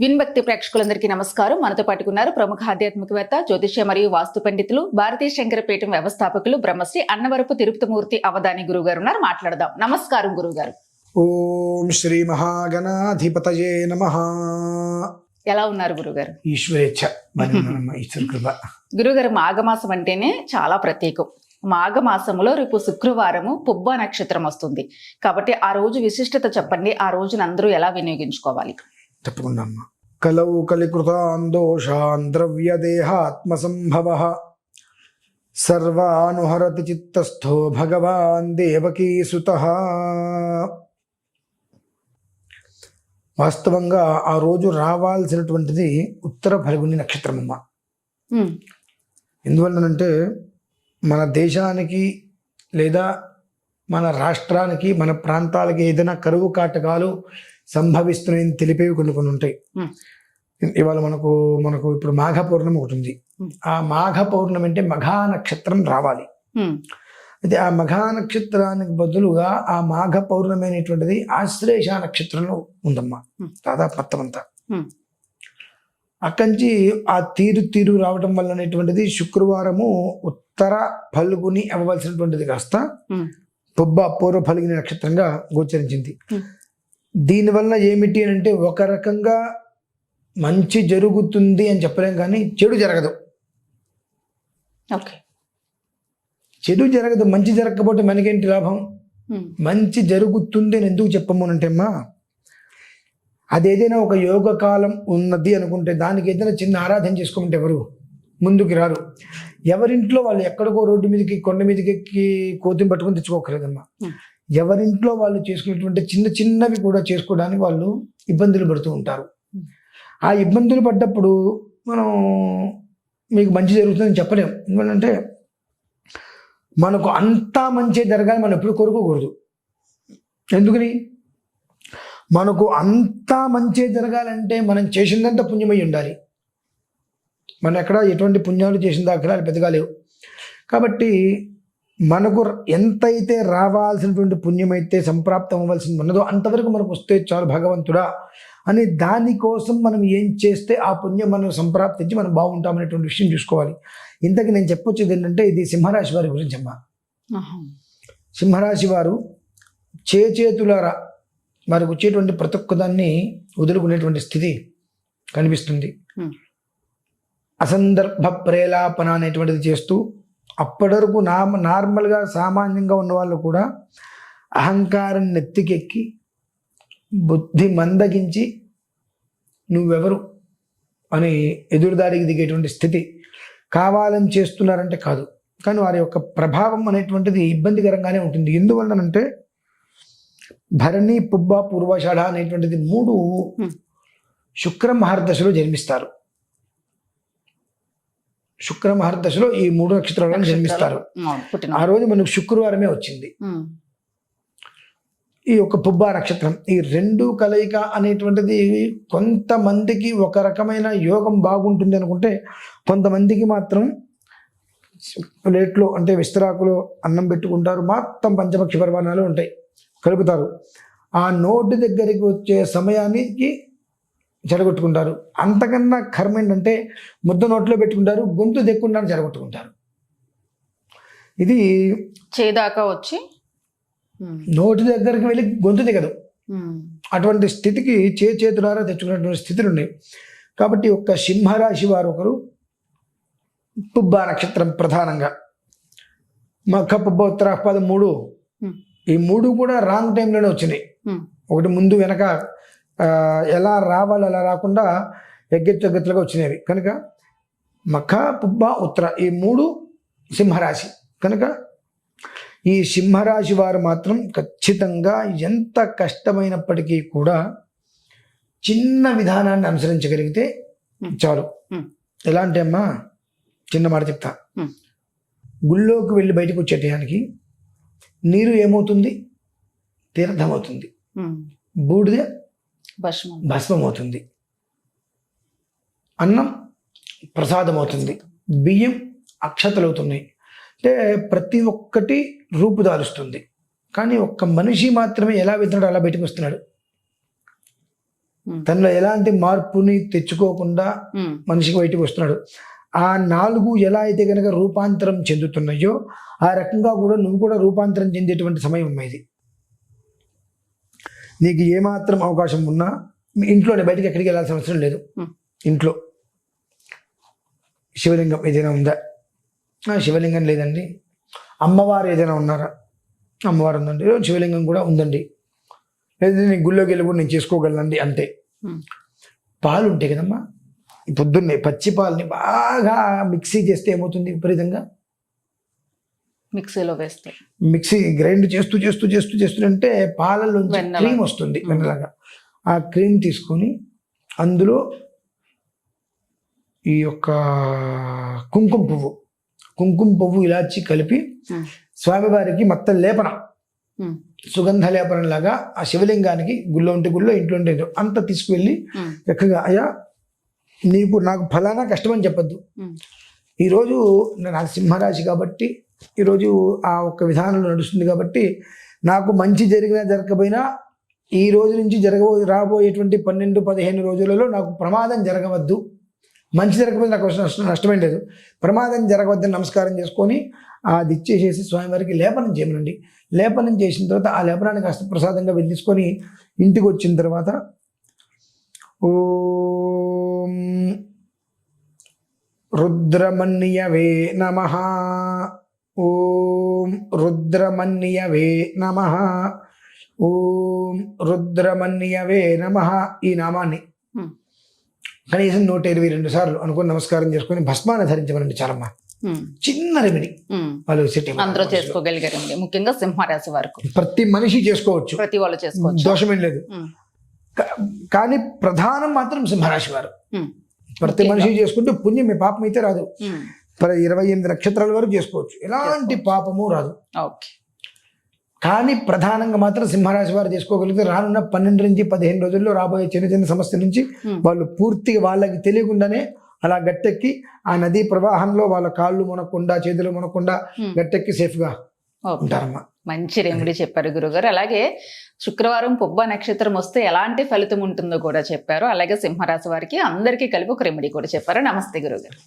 విన్భక్తి ప్రేక్షకులందరికీ నమస్కారం. మనతో పాటుకున్నారు ప్రముఖ ఆధ్యాత్మికవేత్త జ్యోతిష్య మరియు వాస్తు పండితులు భారతీయ శంకరపీఠం వ్యవస్థాపకులు బ్రహ్మశ్రీ అన్నవరపు తిరుపతిమూర్తి అవధాని గురువు గారు ఉన్నారు. మాట్లాడదాం. నమస్కారం గురువు గారు ఓం శ్రీ మహాగణాధిపతయే నమ. ఎలా ఉన్నారు గురుగారు ఈశ్వరేచ్ఛ. ఈశ్వర గురుగారు మాఘమాసం అంటేనే చాలా ప్రత్యేకం. మాఘమాసంలో రేపు శుక్రవారము పుబ్బ నక్షత్రం వస్తుంది. కాబట్టి ఆ రోజు విశిష్టత చెప్పండి. ఆ రోజున అందరూ ఎలా వినియోగించుకోవాలి? తప్పకుండా అమ్మ కలౌ కలికృతాన్ దోషాన్ సంభవ సర్వానుహరతి చిత్తస్థో భగవాన్ దేవకీ సుత వాస్తవంగా ఆ రోజు రావాల్సినటువంటిది ఉత్తర ఫల్గుని నక్షత్రం అమ్మ ఎందువల్లనంటే మన దేశానికి లేదా మన రాష్ట్రానికి మన ప్రాంతాలకి ఏదైనా కరువు కాటకాలు సంభవిస్తున్నాయని తెలిపేవి కొన్ని కొన్ని ఉంటాయి. ఇవాళ మనకు మనకు ఇప్పుడు మాఘ పౌర్ణమి ఒకటి ఉంది. ఆ మాఘ పౌర్ణమి అంటే మఘా నక్షత్రం రావాలి అయితే ఆ మఘా నక్షత్రానికి బదులుగా ఆ మాఘ పౌర్ణమి అనేటువంటిది ఆశ్లేష నక్షత్రంలో ఉందమ్మా. దాదాపు మొత్తం అంతా. అక్కడి ఆ తీరు తీరు రావడం వల్ల అనేటువంటిది శుక్రవారము ఉత్తర ఫల్గుని అవ్వవలసినటువంటిది కాస్త పుబ్బ పూర్వ ఫల్గుని నక్షత్రంగా గోచరించింది. దీనివల్ల ఏమిటి అని అంటే ఒక రకంగా మంచి జరుగుతుంది అని చెప్పలేం కానీ చెడు జరగదు. ఓకే. చెడు జరగదు మంచి జరగకపోతే మనకేంటి లాభం? మంచి జరుగుతుంది అని ఎందుకు చెప్పము అంటే అమ్మా అదేదైనా ఒక యోగ కాలం ఉన్నది అనుకుంటే దానికి ఏదైనా చిన్న ఆరాధన చేసుకోమంటే ఎవరు? ముందుకు రారు. ఎవరింట్లో వాళ్ళు ఎక్కడికో రోడ్డు మీదకి కొండ మీదకి ఎక్కి కోతిని పట్టుకొని తెచ్చుకోకలేదమ్మా. ఎవరింట్లో వాళ్ళు చేసుకునేటువంటి చిన్న చిన్నవి కూడా చేసుకోవడానికి వాళ్ళు ఇబ్బందులు పడుతూ ఉంటారు. ఆ ఇబ్బందులు పడ్డప్పుడు మనం మీకు మంచి జరుగుతుందని చెప్పలేము ఎందుకంటే మనకు అంతా మంచి జరగాలి మనం ఎప్పుడు కోరుకోకూడదు. ఎందుకని? మనకు అంతా మంచి జరగాలంటే మనం చేసిందంతా పుణ్యమై ఉండాలి. మనం ఎక్కడ ఎటువంటి పుణ్యాలు చేసిన దాఖలాలు పెద్దగా లేవు. కాబట్టి మనకు ఎంతైతే రావాల్సినటువంటి పుణ్యమైతే సంప్రాప్తం అవ్వాల్సింది ఉన్నదో అంతవరకు మనకు వస్తే చాలు భగవంతుడా అని దానికోసం మనం ఏం చేస్తే ఆ పుణ్యం మనం సంప్రాప్తించి మనం బాగుంటామనేటువంటి విషయం చూసుకోవాలి ఇంతకు నేను చెప్పొచ్చేది ఏంటంటే ఇది సింహరాశి వారి గురించి అమ్మా. సింహరాశి వారు చేతులారా వారికి వచ్చేటువంటి ప్రతి ఒక్కదాన్ని వదులుకునేటువంటి స్థితి కనిపిస్తుంది. అసందర్భ ప్రేలాపన అనేటువంటిది చేస్తూ అప్పటి వరకు నా నార్మల్గా సామాన్యంగా ఉన్న వాళ్ళు కూడా అహంకారం నెత్తికెక్కి బుద్ధి మందగించి నువ్వెవరు అని ఎదురుదాడికి దిగేటువంటి స్థితి కావాలని చేస్తున్నారంటే కాదు. కానీ వారి యొక్క ప్రభావం అనేటువంటిది ఇబ్బందికరంగానే ఉంటుంది. ఎందువల్లనంటే భరణి పుబ్బ పూర్వాషాఢ అనేటువంటిది మూడు Hmm. శుక్ర మహర్దశలో జన్మిస్తారు. శుక్ర మహర్దశలో ఈ మూడు నక్షత్రాలను జన్మిస్తారు. ఆ రోజు మనకు శుక్రవారమే వచ్చింది. ఈ యొక్క పుబ్బ నక్షత్రం ఈ రెండు కలయిక అనేటువంటిది కొంతమందికి ఒక రకమైన యోగం బాగుంటుంది అనుకుంటే కొంతమందికి మాత్రం ప్లేట్లో అంటే విస్తరాకులో అన్నం పెట్టుకుంటారు మొత్తం పంచపక్ష పర్వాణాలు ఉంటాయి కలుపుతారు. ఆ నోటి దగ్గరికి వచ్చే సమయానికి చెడగొట్టుకుంటారు అంతకన్నా కర్మ ఏంటంటే ముద్ద నోట్లో పెట్టుకుంటారు గొంతు దెక్కుండా చెడగొట్టుకుంటారు ఇది చేదాకా వచ్చి నోటి దగ్గరికి వెళ్ళి గొంతు దిగదు అటువంటి స్థితికి చే చేతులారా తెచ్చుకున్నటువంటి స్థితులు ఉన్నాయి. కాబట్టి ఒక్క సింహరాశి వారు ఒకరు పుబ్బ నక్షత్రం ప్రధానంగా. మఖ పుబ్బ ఉత్తరాపద మూడు. ఈ మూడు కూడా రాంగ్ టైంలోనే వచ్చినాయి. ఒకటి ముందు వెనక ఎలా రావాలి అలా రాకుండా ఎగ్గెత్తెగ్గెత్తులుగా వచ్చినవి. కనుక మఖ పుబ్బ ఉత్తర ఈ మూడు సింహరాశి. కనుక ఈ సింహరాశి వారు మాత్రం ఖచ్చితంగా ఎంత కష్టమైనప్పటికీ కూడా చిన్న విధానాన్ని అనుసరించగలిగితే. చాలు. ఎలా అంటే అమ్మా చిన్న మాట చెప్తా. గుళ్ళోకి వెళ్ళి బయటకు వచ్చే టయానికి నీరు ఏమవుతుంది? తీర్థం అవుతుంది ఉమ్, బూడిద భస్మం. అవుతుంది అన్నం ప్రసాదం అవుతుంది బియ్యం అక్షతలు అవుతున్నాయి అంటే ప్రతి ఒక్కటి రూపుదాలుస్తుంది కానీ ఒక్క మనిషి మాత్రమే ఎలా వెళ్తున్నాడు అలా బయటకు వస్తున్నాడు. తనలో ఎలాంటి మార్పుని తెచ్చుకోకుండా మనిషికి బయటకు వస్తున్నాడు. ఆ నాలుగు ఎలా అయితే కనుక రూపాంతరం చెందుతున్నాయో ఆ రకంగా కూడా నువ్వు కూడా రూపాంతరం చెందేటువంటి సమయం అమ్మా నీకు ఏమాత్రం అవకాశం ఉన్నా మీ ఇంట్లోనే బయటికి ఎక్కడికి వెళ్ళాల్సిన అవసరం లేదు. ఇంట్లో. శివలింగం ఏదైనా ఉందా? శివలింగం లేదండి. అమ్మవారు ఏదైనా ఉన్నారా? అమ్మవారు ఉందండి. "ఓ, శివలింగం కూడా ఉందండి. లేదంటే నేను గుళ్ళోకి వెళ్ళి కూడా నేను చేసుకోగలనండి అంతే. పాలు ఉంటాయి కదమ్మా. పొద్దున్నే పచ్చి పాలని బాగా మిక్సీ చేస్తే ఏమవుతుంది విపరీతంగా? మిక్సీలో వేస్తే. మిక్సీ గ్రైండ్ చేస్తూ చేస్తూ చేస్తూ చేస్తుంటే వెన్నెల. క్రీమ్ వస్తుంది వెన్నలాగా. ఆ క్రీమ్ తీసుకొని అందులో ఈ యొక్క కుంకుమ పువ్వు కుంకుమ పువ్వు ఇలాచి కలిపి స్వామివారికి మొత్తం లేపనం సుగంధ లేపనం లాగా ఆ శివలింగానికి గుళ్ళో ఉంటే గుళ్ళో ఇంట్లో ఉంటే అంత తీసుకువెళ్ళి చక్కగా అయ్యా నీకు నాకు ఫలానా కష్టం అని చెప్పొద్దు. ఈరోజు నాకు సింహరాశి కాబట్టి ఈరోజు ఆ ఒక్క విధానంలో నడుస్తుంది కాబట్టి నాకు మంచి జరిగినా జరగకపోయినా ఈ రోజు నుంచి జరగబో రాబోయేటువంటి పన్నెండు పదిహేను రోజులలో నాకు ప్రమాదం జరగవద్దు. మంచి జరగకపోతే నాకు నష్టం నష్టమేం లేదు. ప్రమాదం జరగవద్దని నమస్కారం చేసుకొని అది ఇచ్చేసేసి స్వామివారికి లేపనం చేయమనండి. లేపనం చేసిన తర్వాత ఆ లేపనాన్ని కాస్త ప్రసాదంగా వెళ్ళించుకొని ఇంటికి వచ్చిన తర్వాత ఓం రుద్రమన్యవే నమ. ఓం రుద్రమన్యవే నమ. ఓం రుద్రమన్యవే నమ ఈ నామాన్ని. కనీసం నూట ఇరవై రెండు సార్లు అనుకుని నమస్కారం చేసుకొని భస్మాన్ని ధరించమనండి చాలమ్మా చిన్న రెమెడీ. వాళ్ళు సెట్ అందరూ చేసుకోగలిగారండి. ముఖ్యంగా సింహరాశి వరకు. ప్రతి మనిషి చేసుకోవచ్చు. ప్రతి వాళ్ళు చేసుకోవచ్చు. దోషమేం లేదు. కానీ ప్రధానం మాత్రం సింహరాశి వారు. ప్రతి మనిషి చేసుకుంటే పుణ్యం మీ పాపం అయితే రాదు. ఇరవై ఎనిమిది నక్షత్రాల వరకు చేసుకోవచ్చు. ఎలాంటి పాపము రాదు. ఓకే. కానీ ప్రధానంగా మాత్రం సింహరాశి వారు చేసుకోగలిగితే రానున్న పన్నెండు నుంచి పదిహేను రోజుల్లో రాబోయే చిన్న చిన్న సమస్య నుంచి ఉమ్, వాళ్ళు పూర్తిగా వాళ్ళకి తెలియకుండానే అలా గట్టెక్కి ఆ నదీ ప్రవాహంలో వాళ్ళ కాళ్ళు మునకుండా చేతులు మునకుండా ఉమ్. గట్టెక్కి సేఫ్గా ఉంటారమ్మా. మంచి రెమెడీ చెప్పారు గురుగారు. అలాగే శుక్రవారం పుబ్బ నక్షత్రం వస్తే ఎలాంటి ఫలితం ఉంటుందో కూడా చెప్పారు. అలాగే సింహరాశి వారికి అందరికీ కలిపి ఒక రెమెడీ కూడా చెప్పారు. నమస్తే గురుగారు.